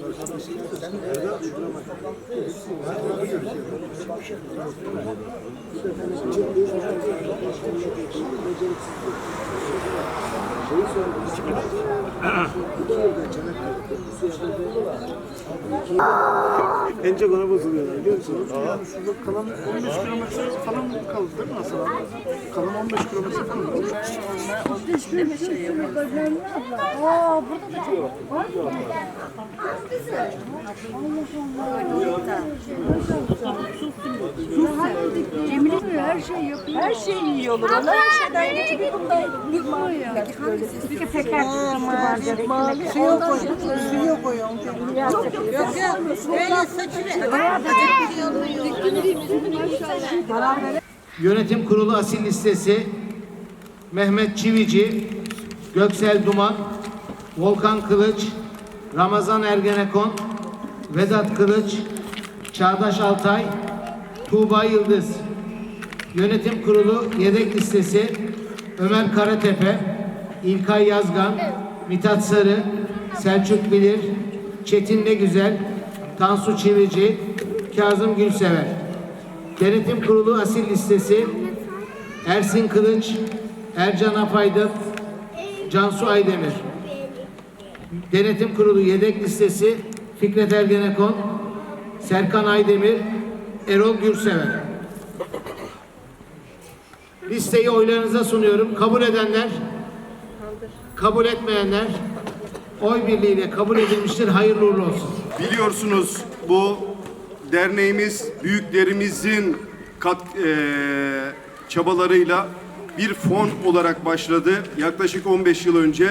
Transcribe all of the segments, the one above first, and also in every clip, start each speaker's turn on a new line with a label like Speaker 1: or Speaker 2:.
Speaker 1: Şeyi sordu. İki yılda Çanakkale. En çok ona bozuluyorlar biliyor musun?
Speaker 2: Şurada kalan 15 kilometre falan kaldı değil mi Hasan abi? Kalan 15 kilometre kaldı.
Speaker 3: Aa burada da çok var mı? Cemile her şey yapıyor. Her şeyi yiyorlar. Onlar her şeyden geçip bunlar yıkmıyor ya. Bir de peker tutuştu Suyu koy. Suyu koy. Yok yok yok. Öyle saçını.
Speaker 4: Yönetim Kurulu asil listesi Mehmet Çivici, Göksel Duman, Volkan Kılıç, Ramazan Ergenekon, Vedat Kılıç, Çağdaş Altay, Tuğba Yıldız. Yönetim Kurulu yedek listesi Ömer Karatepe, İlkay Yazgan, Mithat Sarı, Selçuk Bilir, Çetin Ne Güzel, Tansu Çivici, Kazım Gülsever. Denetim Kurulu asil listesi Ersin Kılıç, Ercan Apaydın, Cansu Aydemir. Denetim Kurulu yedek listesi Fikret Ergenekon, Serkan Aydemir, Erol Gürsever. Listeyi oylarınıza sunuyorum. Kabul edenler, kabul etmeyenler oy birliğiyle kabul edilmiştir. Hayırlı uğurlu olsun.
Speaker 5: Biliyorsunuz bu derneğimiz büyüklerimizin kat, eee, çabalarıyla bir fon olarak başladı yaklaşık 15 yıl önce.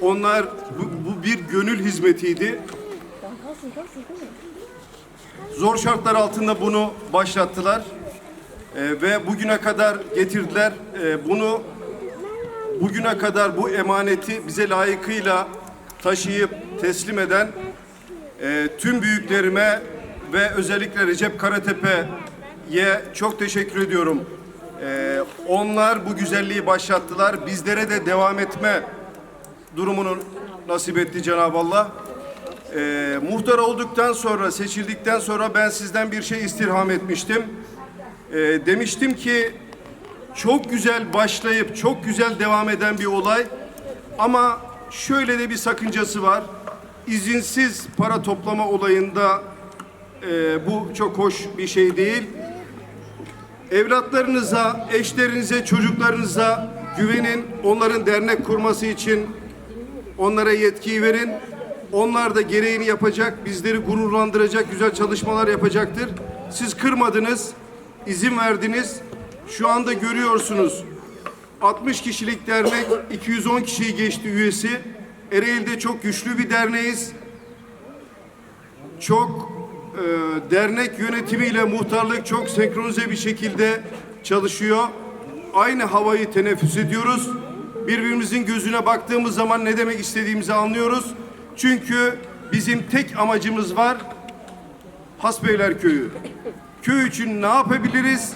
Speaker 5: Onlar bu, bu bir gönül hizmetiydi. Zor şartlar altında bunu başlattılar Eee, ve bugüne kadar getirdiler. Eee, bunu bugüne kadar bu emaneti bize layıkıyla taşıyıp teslim eden e, tüm büyüklerime ve özellikle Recep Karatepe'ye çok teşekkür ediyorum. E, onlar bu güzelliği başlattılar. Bizlere de devam etme durumunu nasip etti Cenab-ı Allah. E, muhtar olduktan sonra, seçildikten sonra ben sizden bir şey istirham etmiştim. E, demiştim ki çok güzel başlayıp çok güzel devam eden bir olay ama şöyle de bir sakıncası var. İzinsiz para toplama olayında e, bu çok hoş bir şey değil. Evlatlarınıza, eşlerinize, çocuklarınıza güvenin. Onların dernek kurması için onlara yetkiyi verin. Onlar da gereğini yapacak, bizleri gururlandıracak güzel çalışmalar yapacaktır. Siz kırmadınız, izin verdiniz. Şu anda görüyorsunuz 60 kişilik dernek 210 kişiyi geçti üyesi. Ereğli'de çok güçlü bir derneğiz. Çok e, dernek yönetimiyle muhtarlık çok senkronize bir şekilde çalışıyor. Aynı havayı teneffüs ediyoruz. Birbirimizin gözüne baktığımız zaman ne demek istediğimizi anlıyoruz. Çünkü bizim tek amacımız var. Hasbeyler Köyü. Köy için ne yapabiliriz?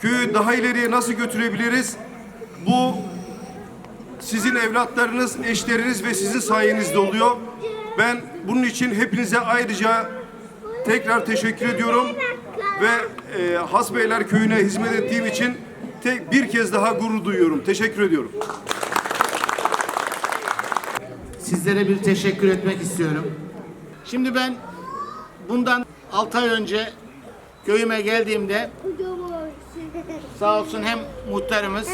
Speaker 5: Köyü daha ileriye nasıl götürebiliriz? Bu sizin evlatlarınız, eşleriniz ve sizin sayenizde oluyor. Ben bunun için hepinize ayrıca tekrar teşekkür ediyorum ve e, Hasbeyler Köyü'ne hizmet ettiğim için tek bir kez daha gurur duyuyorum. Teşekkür ediyorum.
Speaker 4: Sizlere bir teşekkür etmek istiyorum. Şimdi ben bundan 6 ay önce köyüme geldiğimde sağ olsun hem muhtarımız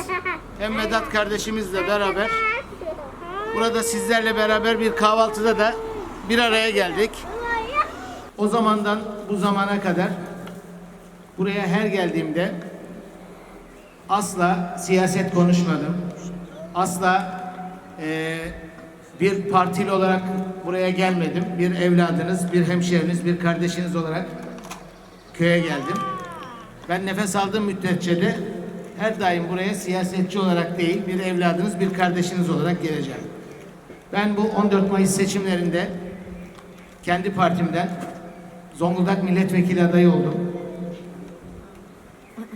Speaker 4: hem Vedat kardeşimizle beraber burada sizlerle beraber bir kahvaltıda da bir araya geldik. O zamandan bu zamana kadar buraya her geldiğimde asla siyaset konuşmadım. Asla eee, bir partili olarak buraya gelmedim. Bir evladınız, bir hemşehriniz, bir kardeşiniz olarak köye geldim. Ben nefes aldığım müddetçe de her daim buraya siyasetçi olarak değil, bir evladınız, bir kardeşiniz olarak geleceğim. Ben bu 14 Mayıs seçimlerinde kendi partimden Zonguldak milletvekili adayı oldum.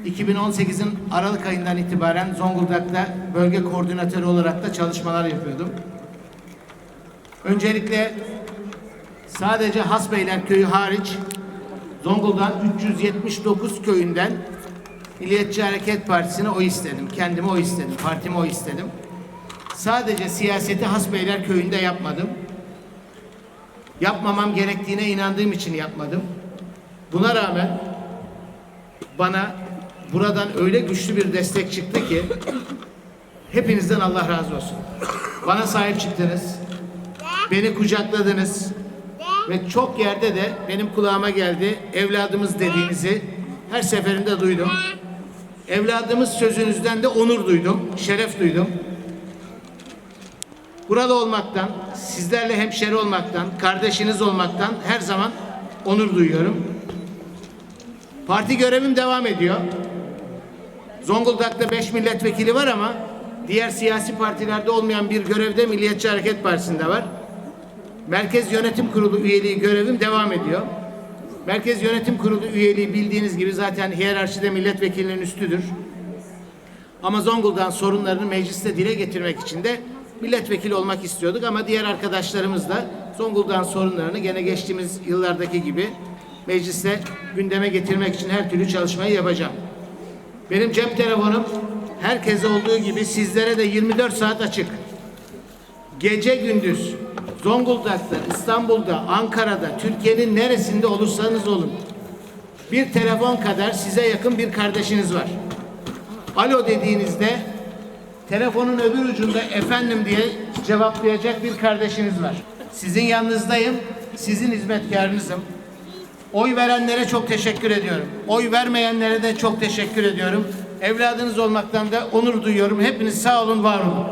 Speaker 4: 2018'in Aralık ayından itibaren Zonguldak'ta bölge koordinatörü olarak da çalışmalar yapıyordum. Öncelikle sadece Hasbeyler köyü hariç Zonguldak'ın 379 köyünden Milliyetçi Hareket Partisi'ne oy istedim. Kendime oy istedim. Partime oy istedim. Sadece siyaseti Hasbeyler köyünde yapmadım. Yapmamam gerektiğine inandığım için yapmadım. Buna rağmen bana buradan öyle güçlü bir destek çıktı ki hepinizden Allah razı olsun. Bana sahip çıktınız. Beni kucakladınız. Ve çok yerde de benim kulağıma geldi. Evladımız dediğinizi her seferinde duydum. Evladımız sözünüzden de onur duydum, şeref duydum. Burada olmaktan, sizlerle hemşeri olmaktan, kardeşiniz olmaktan her zaman onur duyuyorum. Parti görevim devam ediyor. Zonguldak'ta 5 milletvekili var ama diğer siyasi partilerde olmayan bir görevde Milliyetçi Hareket Partisi'nde var. Merkez Yönetim Kurulu üyeliği görevim devam ediyor. Merkez Yönetim Kurulu üyeliği bildiğiniz gibi zaten hiyerarşide milletvekilinin üstüdür. Ama Zonguldak'ın sorunlarını mecliste dile getirmek için de milletvekili olmak istiyorduk ama diğer arkadaşlarımız da Zonguldak'ın sorunlarını gene geçtiğimiz yıllardaki gibi mecliste gündeme getirmek için her türlü çalışmayı yapacağım. Benim cep telefonum herkese olduğu gibi sizlere de 24 saat açık. Gece gündüz Zonguldak'ta, İstanbul'da, Ankara'da, Türkiye'nin neresinde olursanız olun. Bir telefon kadar size yakın bir kardeşiniz var. Alo dediğinizde telefonun öbür ucunda efendim diye cevaplayacak bir kardeşiniz var. Sizin yanınızdayım, sizin hizmetkarınızım. Oy verenlere çok teşekkür ediyorum. Oy vermeyenlere de çok teşekkür ediyorum. Evladınız olmaktan da onur duyuyorum. Hepiniz sağ olun, var olun.